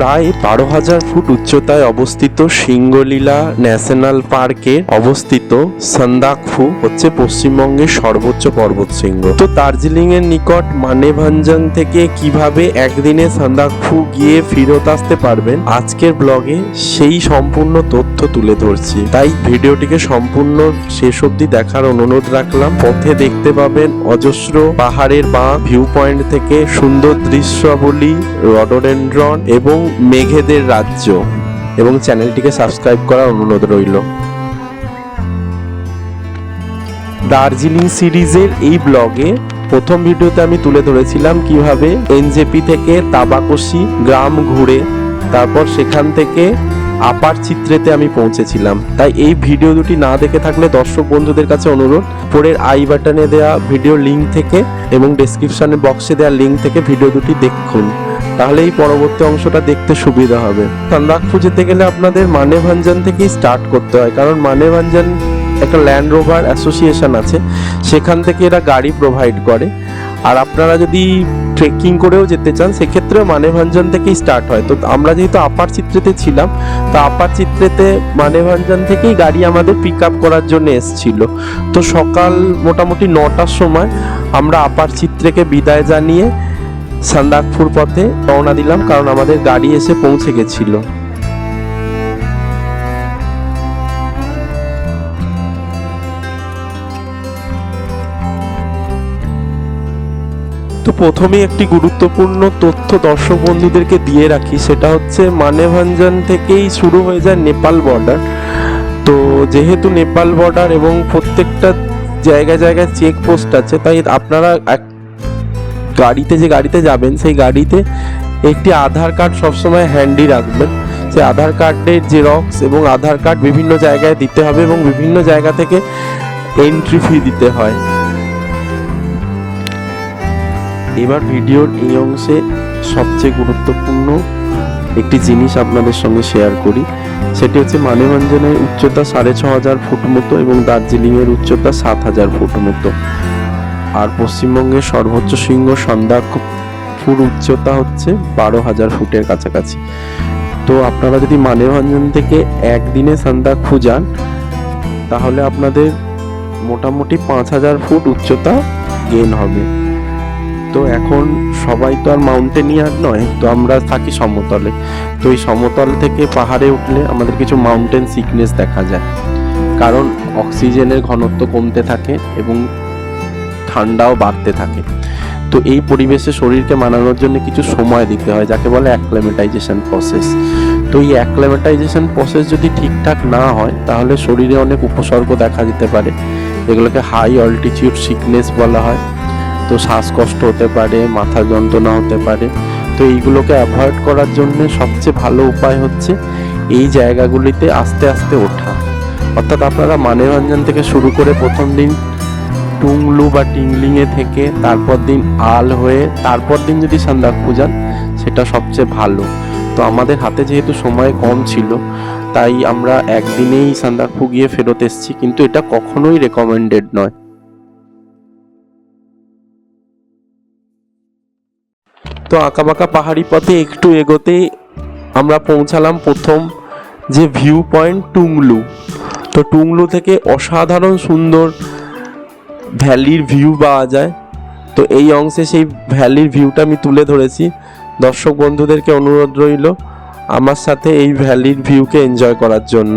প্রায় বারো হাজার ফুট উচ্চতায় অবস্থিত সিঙ্গলীলা ন্যাশনাল পার্কে অবস্থিত সান্দাকফু হচ্ছে পশ্চিমবঙ্গের সর্বোচ্চ পর্বতশৃঙ্গ। তো দার্জিলিং এর নিকট মানেভাঞ্জন থেকে কীভাবে একদিনে সান্দাকফু গিয়ে ফেরত আসতে পারবেন, আজকের ব্লগে সেই সম্পূর্ণ তথ্য তুলে ধরছি। তাই ভিডিওটিকে সম্পূর্ণ শেষ অবধি দেখার অনুরোধ রাখলাম। পথে দেখতে পাবেন অজস্র পাহাড়ের বাঁ ভিউ পয়েন্ট থেকে সুন্দর দৃশ্যাবলী, রডোডেন্ড্রন এবং মেঘেদের রাজ্য এবং চ্যানেলটিকে সাবস্ক্রাইব করার অনুরোধ রইল। দার্জিলিং সিরিজের এই ব্লগে প্রথম ভিডিওতে আমি তুলে ধরেছিলাম কীভাবে এনজেপি থেকে তাবাকশি গ্রাম ঘুরে তারপর সেখান থেকে আপার চিত্রেতে আমি পৌঁছেছিলাম। তাই এই ভিডিও দুটি না দেখে থাকলে দর্শক বন্ধুদের কাছে অনুরোধ, পরের আই বাটনে দেওয়া ভিডিও লিঙ্ক থেকে এবং ডেসক্রিপশনে বক্সে দেওয়া লিঙ্ক থেকে ভিডিও দুটি দেখুন। তাহলে এই পরবর্তী অংশটা দেখতে সুবিধা হবে। সান্দাকফু যেতে গেলে আপনাদের মানেভাঞ্জন থেকেই স্টার্ট করতে হয়। কারণ মানেভাঞ্জন একটা ল্যান্ড রোভার অ্যাসোসিয়েশন আছে, সেখান থেকে এরা গাড়ি প্রোভাইড করে। আর আপনারা যদি ট্রেকিং করেও যেতে চান, সেক্ষেত্রেও মানেভাঞ্জন থেকেই স্টার্ট হয়। তো আমরা যেহেতু আপার চিত্রেতে ছিলাম, তো আপার চিত্রেতে মানেভাঞ্জন থেকেই গাড়ি আমাদের পিক আপ করার জন্য এসছিল। তো সকাল মোটামুটি নটার সময় আমরা আপার চিত্রেকে বিদায় জানিয়ে সান্দাকপুর পথে রওনা দিলাম কারণ আমাদের গাড়ি এসে পৌঁছে গেছিল। তো প্রথমেই একটি গুরুত্বপূর্ণ তথ্য দর্শক বন্ধুদেরকে দিয়ে রাখি, সেটা হচ্ছে মানেভঞ্জন থেকেই শুরু হয়ে যায় নেপাল বর্ডার তো যেহেতু নেপাল বর্ডার এবং প্রত্যেকটা জায়গায় জায়গায় চেক পোস্ট আছে, তাই আপনারা গাড়িতে যে গাড়িতে যাবেন, সেই গাড়িতে একটি আধার কার্ড সবসময় হ্যান্ডি রাখবেন। সেই আধার কার্ডের জেরক্স এবং আধার কার্ড বিভিন্ন জায়গায় দিতে হবে এবং বিভিন্ন জায়গা থেকে এন্ট্রি ফি দিতে হয়। এবার ভিডিওর এই অংশে সবচেয়ে গুরুত্বপূর্ণ একটি জিনিস আপনাদের সঙ্গে শেয়ার করি। সেটি হচ্ছে মানেভঞ্জনের উচ্চতা সাড়ে ছ হাজার ফুট মতো এবং দার্জিলিংয়ের উচ্চতা সাত হাজার ফুট মতো। আর পশ্চিমবঙ্গের সর্বোচ্চ শৃঙ্গ সন্দাকপুর উচ্চতা হচ্ছে বারো হাজার ফুটের কাছাকাছি। তো আপনারা যদি মানেভঞ্জন থেকে একদিনে সান্দাকফু যান তাহলে আপনাদের মোটামুটি পাঁচ হাজার ফুট উচ্চতা গেন হবে। তো এখন সবাই তো আর মাউন্টেনিয়ার নয়, তো আমরা থাকি সমতলে। তো এই সমতল থেকে পাহাড়ে উঠলে আমাদের কিছু মাউন্টেন সিকনেস দেখা যায়। কারণ অক্সিজেনের ঘনত্ব কমতে থাকে এবং ঠান্ডাও বাড়তে থাকে। তো এই পরিবেশে শরীরকে মানানোর জন্য কিছু সময় দিতে হয়, যাকে বলে অ্যাক্লেমেটাইজেশন প্রসেস তো এই অ্যাক্লেমেটাইজেশন প্রসেস যদি ঠিকঠাক না হয়, তাহলে শরীরে অনেক উপসর্গ দেখা দিতে পারে। এগুলোকে হাই অল্টিটিউড সিকনেস বলা হয়। তো শ্বাসকষ্ট হতে পারে, মাথা যন্ত্রণা হতে পারে। তো এইগুলোকে অ্যাভয়েড করার জন্য সবচেয়ে ভালো উপায় হচ্ছে এই জায়গাগুলিতে আস্তে আস্তে ওঠা। অর্থাৎ আপনারা মানেরঞ্জন থেকে শুরু করে প্রথম দিন টুংলু বা টিংলিংয়ে থেকে তারপর দিন আল হয়ে তারপর দিন যদি সান্দাকফু যান সেটা সবচেয়ে ভালো। তো আমাদের হাতে যেহেতু সময় কম ছিল, তাই আমরা একদিনেই সান্দাকফু গিয়ে ফেরত এসেছি, কিন্তু এটা কখনোই রেকমেন্ডেড নয়। তো আঁকাবাঁকা পাহাড়ি পথে একটু এগোতে আমরা পৌঁছালাম প্রথম যে ভিউ পয়েন্ট টুংলু। তো টুংলু থেকে অসাধারণ সুন্দর ভ্যালির ভিউ পাওয়া যায়। তো এই অংশে সেই ভ্যালির ভিউটা আমি তুলে ধরেছি। দর্শক বন্ধুদেরকে অনুরোধ রইল আমার সাথে এই ভ্যালির ভিউকে এনজয় করার জন্য।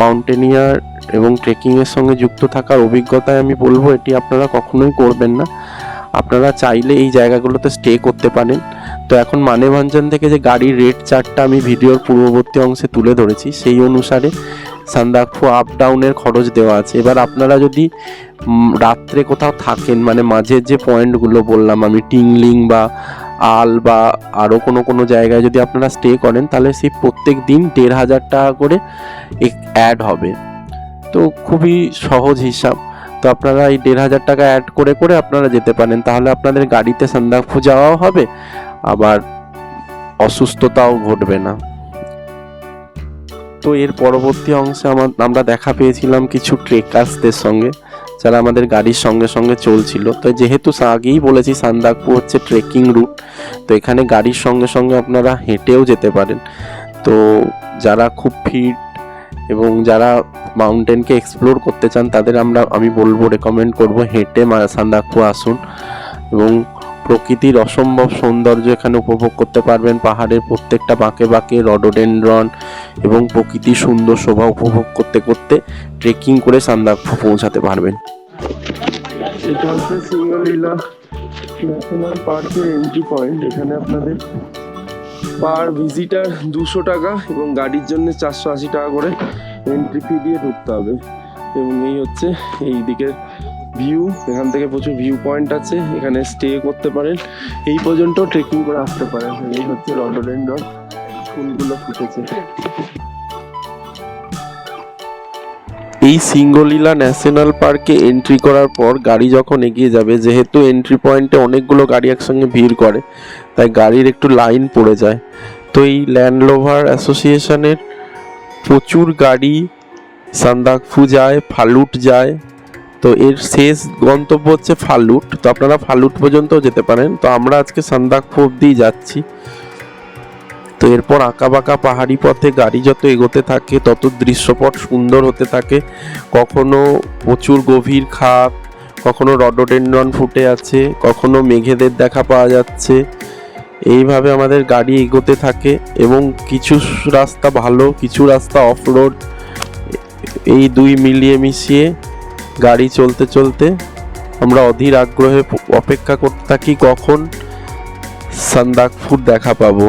মাউন্টেনিয়ার এবং ট্রেকিংয়ের সঙ্গে যুক্ত থাকার অভিজ্ঞতায় আমি বলব, এটি আপনারা কখনোই করবেন না। আপনারা চাইলে এই জায়গাগুলোতে স্টে করতে পারেন। তো এখন মানেভাঞ্জন থেকে যে গাড়ির রেট চার্টটা আমি ভিডিওর পূর্ববর্তী অংশে তুলে ধরেছি, সেই অনুসারে সান্দাকফু আপ ডাউনের খরচ দেওয়া আছে। এবার আপনারা যদি রাত্রে কোথাও থাকেন মানে মাঝের যে পয়েন্টগুলো বললাম আমি, টিংলিং বা আল বা আরও কোনো কোনো জায়গায় যদি আপনারা স্টে করেন, তাহলে সেই প্রত্যেক দিন দেড় হাজার টাকা করে অ্যাড হবে। তো খুবই সহজ হিসাব। তো আপনারা এই দেড় হাজার টাকা অ্যাড করে করে আপনারা যেতে পারেন। তাহলে আপনাদের গাড়িতে সান্দাকফু যাওয়াও হবে, আবার অসুস্থতাও ঘটবে না। তো এর পরবর্তী অংশে আমার, আমরা দেখা পেয়েছিলাম কিছু ট্রেকার্সদের সঙ্গে, যারা আমাদের গাড়ির সঙ্গে সঙ্গে চলছিল। তো যেহেতু আগেই বলেছি সান্দাকপু হচ্ছে ট্রেকিং রুট তো এখানে গাড়ির সঙ্গে সঙ্গে আপনারা হেঁটেও যেতে পারেন। তো যারা খুব ফিট এবং যারা মাউন্টেনকে এক্সপ্লোর করতে চান, তাদের আমরা, আমি বলব রেকমেন্ড করব হেঁটে সান্দাকফু আসুন। এবং প্রকৃতির অসম্ভব সৌন্দর্য এখানে উপভোগ করতে পারবেন। পাহাড়ের প্রত্যেকটা বাঁকে বাঁকে রডোডেনড্রন এবং প্রকৃতির সুন্দর শোভা উপভোগ করতে করতে ট্রেকিং করে সান্দাকফু পৌঁছাতে পারবেন। এটা হচ্ছে সিঙ্গলীলা ন্যাশনাল পার্কের এন্ট্রি পয়েন্ট এখানে আপনাদের পার ভিজিটার দুশো টাকা এবং গাড়ির জন্য চারশো আশি টাকা করে এন্ট্রি ফি দিয়ে ঢুকতে হবে। এবং এই হচ্ছে এই দিকের ভিউ এখান থেকে প্রচুর ভিউ পয়েন্ট আছে, এখানে স্টে করতে পারেন। এই পর্যন্ত ট্রেকিং করে আসতে পারেন। এই হচ্ছে রডোডেন্ড্রন ফুলগুলো ফুটেছে। এই সিঙ্গলীলা ন্যাশনাল পার্কে এন্ট্রি করার পর গাড়ি যখন এগিয়ে যাবে, যেহেতু এন্ট্রি পয়েন্টে অনেকগুলো গাড়ি একসঙ্গে ভিড় করে, তাই গাড়ির একটু লাইন পড়ে যায়। তো এই ল্যান্ডলোভার অ্যাসোসিয়েশনের প্রচুর গাড়ি, সান্দাকফু যায়, ফালুট যায় তো এর শেষ গন্তব্য হচ্ছে ফালুট। তো আপনারা ফালুট পর্যন্তও যেতে পারেন। তো আমরা আজকে সান্দাকফু অব্দিই যাচ্ছি। তো এরপর আঁকা বাঁকা পাহাড়ি পথে গাড়ি যত এগোতে থাকে, তত দৃশ্যপট সুন্দর হতে থাকে। কখনো প্রচুর গভীর খাত, কখনো রডোডেন্ড্রন ফুটে আছে, কখনো মেঘেদের দেখা পাওয়া যাচ্ছে। এইভাবে আমাদের গাড়ি এগোতে থাকে এবং কিছু রাস্তা ভালো, কিছু রাস্তা অফ রোড এই দুই মিলিয়ে মিশিয়ে গাড়ি চলতে চলতে আমরা অধীর আগ্রহে অপেক্ষা করতে থাকি কখন সান্দাকফুর দেখা পাবো।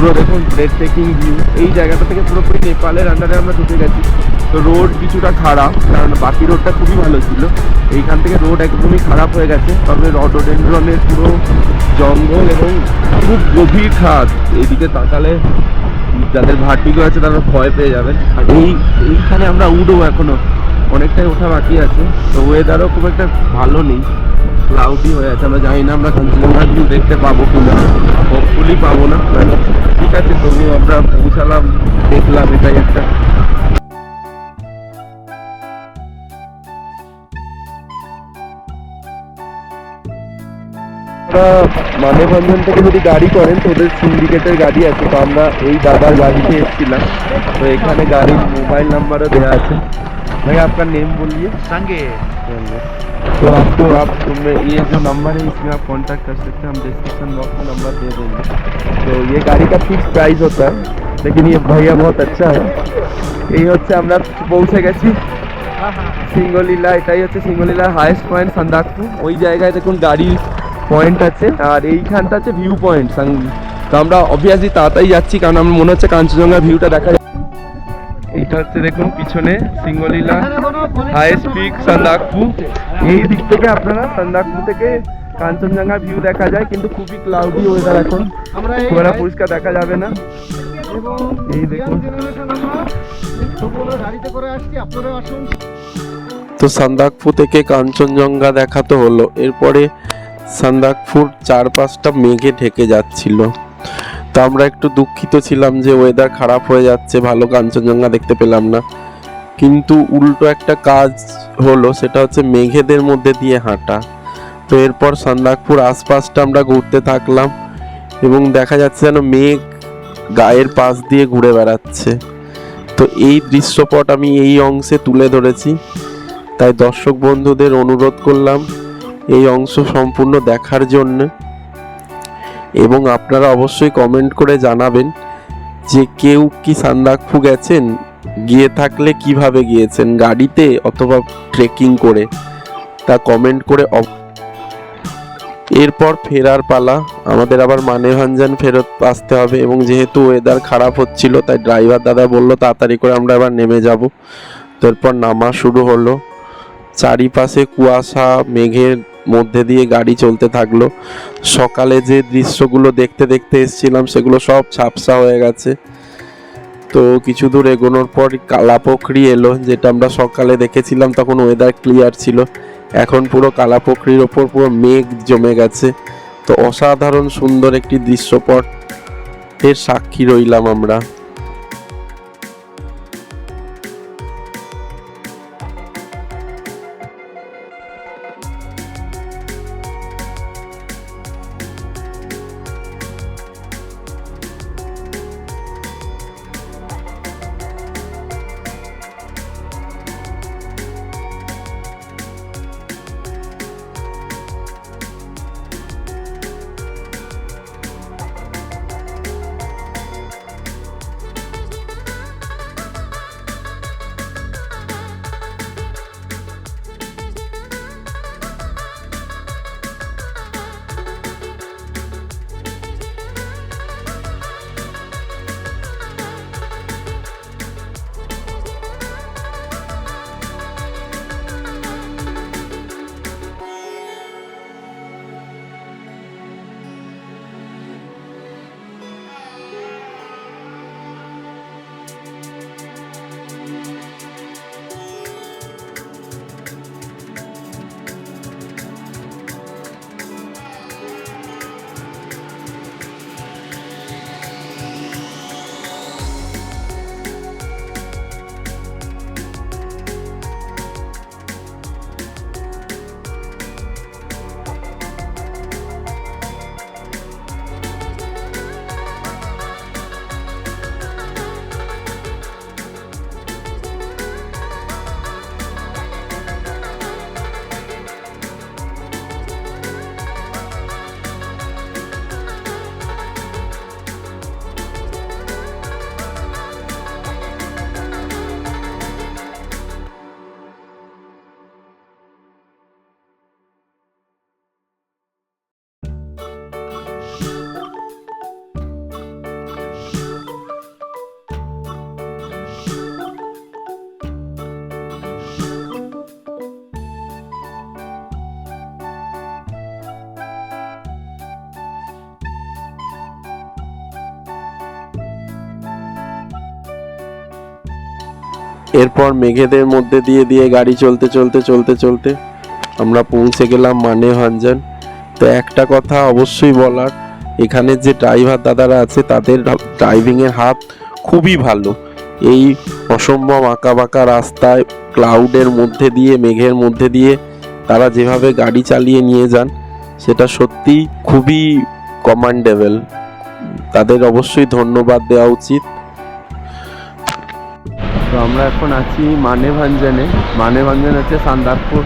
পুরো দেখুন ব্রেড টেকিং ভিউ এই জায়গাটা থেকে পুরোপুরি নেপালের আন্ডারে আমরা ঢুকে গেছি। তো রোড কিছুটা খারাপ কারণ বাকি রোডটা খুবই ভালো ছিল। এইখান থেকে রোড একদমই খারাপ হয়ে গেছে। তবে রডোডেন্ড্রনের পুরো জঙ্গল এবং খুব গভীর খাদ। এইদিকে তাকালে যাদের ভার্টিগো আছে তারা ভয় পেয়ে যাবেন। আর এই, এইখানে আমরা উঠবো এখনও। অনেকটাই ওঠা বাকি আছে। তো ওয়েদারও খুব একটা ভালো নেই। ক্লাউডি হয়ে আছে। আমরা জানি না আমরা কাঞ্চনজঙ্ঘা ভিউ দেখতে পাবো কিনা। হোপফুলি পাবো না। ঠিক আছে তবু আমরা পৌঁছালাম দেখলাম এটাই একটা। মানববন্ধন থেকে যদি গাড়ি করেন তো ওদের সিন্ডিকেটের গাড়ি আছে তো আমরা এই দাদার গাড়িতে এসেছিলাম। তো এখানে গাড়ির মোবাইল নাম্বারও দেওয়া আছে। ভাই আপনার নেম বলিয়ে। সঙ্গে। तो आपको आप तुम्हें ये जो नंबर है इसमें आप कांटेक्ट कर सकते हैं हम डिस्क्रिप्शन बॉक्स में नंबर दे देंगे तो ये गाड़ी का फिक्स प्राइस होता है लेकिन ये भैया बहुत अच्छा है এই হচ্ছে আমরা পৌঁছে গেছি সিঙ্গলীলা এটাই হচ্ছে সিঙ্গলীলার হাইয়েস্ট পয়েন্ট সান্দাকপু ওই জায়গায় দেখুন গাড়ির পয়েন্ট আছে আর এইখানটা হচ্ছে ভিউ পয়েন্ট তো আমরা অবভিয়াসলি তাড়াতাড়ি যাচ্ছি কারণ আমার মনে হচ্ছে কাঞ্চনজঙ্ঘা ভিউটা দেখা এটা হচ্ছে দেখুন পিছনে সিঙ্গলীলা হাইয়েস্ট পিক সান্দাকপু এই দিক থেকে আপনারা সান্দাকপু থেকে কাঞ্চনজঙ্ঘা ভিউ দেখা যায় কিন্তু খুবই ক্লাউডি ওয়েদার এখন। খুব একটা পরিষ্কার দেখা যাবে না। এই দেখুন। তো সান্দাকফু থেকে কাঞ্চনজঙ্ঘা দেখা তো হলো। এরপরে সান্দাকফুর চার পাঁচটা মেঘে ঢেকে যাচ্ছিল। তো আমরা একটু দুঃখিত ছিলাম যে ওয়েদার খারাপ হয়ে যাচ্ছে, ভালো কাঞ্চনজঙ্ঘা দেখতে পেলাম না। কিন্তু উল্টো একটা কাজ হলো, সেটা হচ্ছে মেঘেদের মধ্যে দিয়ে হাঁটা। তো এরপর সান্দাকপুর আশপাশটা আমরা ঘুরতে থাকলাম এবং দেখা যাচ্ছে যেন মেঘ গায়ের পাশ দিয়ে ঘুরে বেড়াচ্ছে। তো এই দৃশ্যপট আমি এই অংশে তুলে ধরেছি। তাই দর্শক বন্ধুদের অনুরোধ করলাম এই অংশ সম্পূর্ণ দেখার জন্য। এবং আপনারা অবশ্যই কমেন্ট করে জানাবেন যে কেউ কি সান্দাকফু গেছেন, গিয়ে থাকলে কীভাবে গিয়েছেন, গাড়িতে অথবা ট্রেকিং করে, তা কমেন্ট করে এরপর ফেরার পালা, আমাদের আবার মানেভাঞ্জান ফেরত আসতে হবে এবং যেহেতু ওয়েদার খারাপ হচ্ছিল, তাই ড্রাইভার দাদা বলল, তাড়াতাড়ি করে আমরা আবার নেমে যাব। তারপর নামা শুরু হলো। চারিপাশে কুয়াশা, মেঘের মধ্যে দিয়ে গাড়ি চলতে থাকল। সকালে যে দৃশ্যগুলো দেখতে দেখতে এসেছিলাম, সেগুলো সব ঝাপসা হয়ে গেছে। তো কিছু দূর এগোনোর পর কালাপোখরি এলো, যেটা আমরা সকালে দেখেছিলাম, তখন ওয়েদার ক্লিয়ার ছিল। এখন পুরো কালাপোখরির ওপর পুরো মেঘ জমে গেছে। তো অসাধারণ সুন্দর একটি দৃশ্যপট এর সাক্ষী রইলাম আমরা। এরপর মেঘেদের মধ্যে দিয়ে দিয়ে গাড়ি চলতে চলতে চলতে চলতে আমরা পৌঁছে গেলাম মানে মানেভাঞ্জন তো একটা কথা অবশ্যই বলার, এখানে যে ড্রাইভার দাদারা আছে তাদের ড্রাইভিংয়ের হাত খুবই ভালো। এই অসম্ভব আঁকা বাঁকা রাস্তায় ক্লাউডের মধ্যে দিয়ে, মেঘের মধ্যে দিয়ে তারা যেভাবে গাড়ি চালিয়ে নিয়ে যান, সেটা সত্যি খুবই কমান্ডেবল তাদের অবশ্যই ধন্যবাদ দেওয়া উচিত। তো আমরা এখন আছি মানেভাঞ্জনে। মানেভাঞ্জন হচ্ছে সান্দাকপুর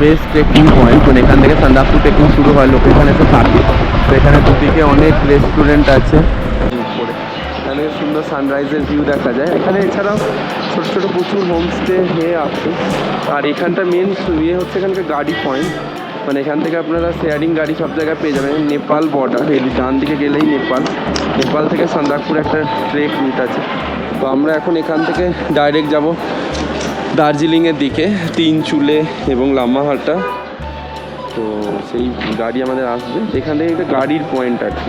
বেস্ট ট্রেকিং পয়েন্ট মানে এখান থেকে সান্দাকপুর ট্রেকিং শুরু হয় লোকেশন এসে থাকে। তো এখানে দুদিকে অনেক রেস্টুরেন্ট আছে। এখানে সুন্দর সানরাইজের ভিউ দেখা যায়। এখানে এছাড়াও ছোটো ছোটো প্রচুর হোমস্টে হয়ে আছে। আর এখানটা মেন ইয়ে হচ্ছে এখানকার গাড়ি পয়েন্ট মানে এখান থেকে আপনারা শেয়ারিং গাড়ি সব জায়গায় পেয়ে যাবেন। নেপাল বর্ডার এই ডান দিকে গেলেই নেপাল। নেপাল থেকে সান্দাকপুর একটা ট্রেক রুট আছে। তো আমরা এখন এখান থেকে ডাইরেক্ট যাব দার্জিলিংয়ের দিকে তিন চুলে এবং লামাহাটা তো সেই গাড়ি আমাদের আসবে। এখান থেকে একটা গাড়ির পয়েন্ট আর কি।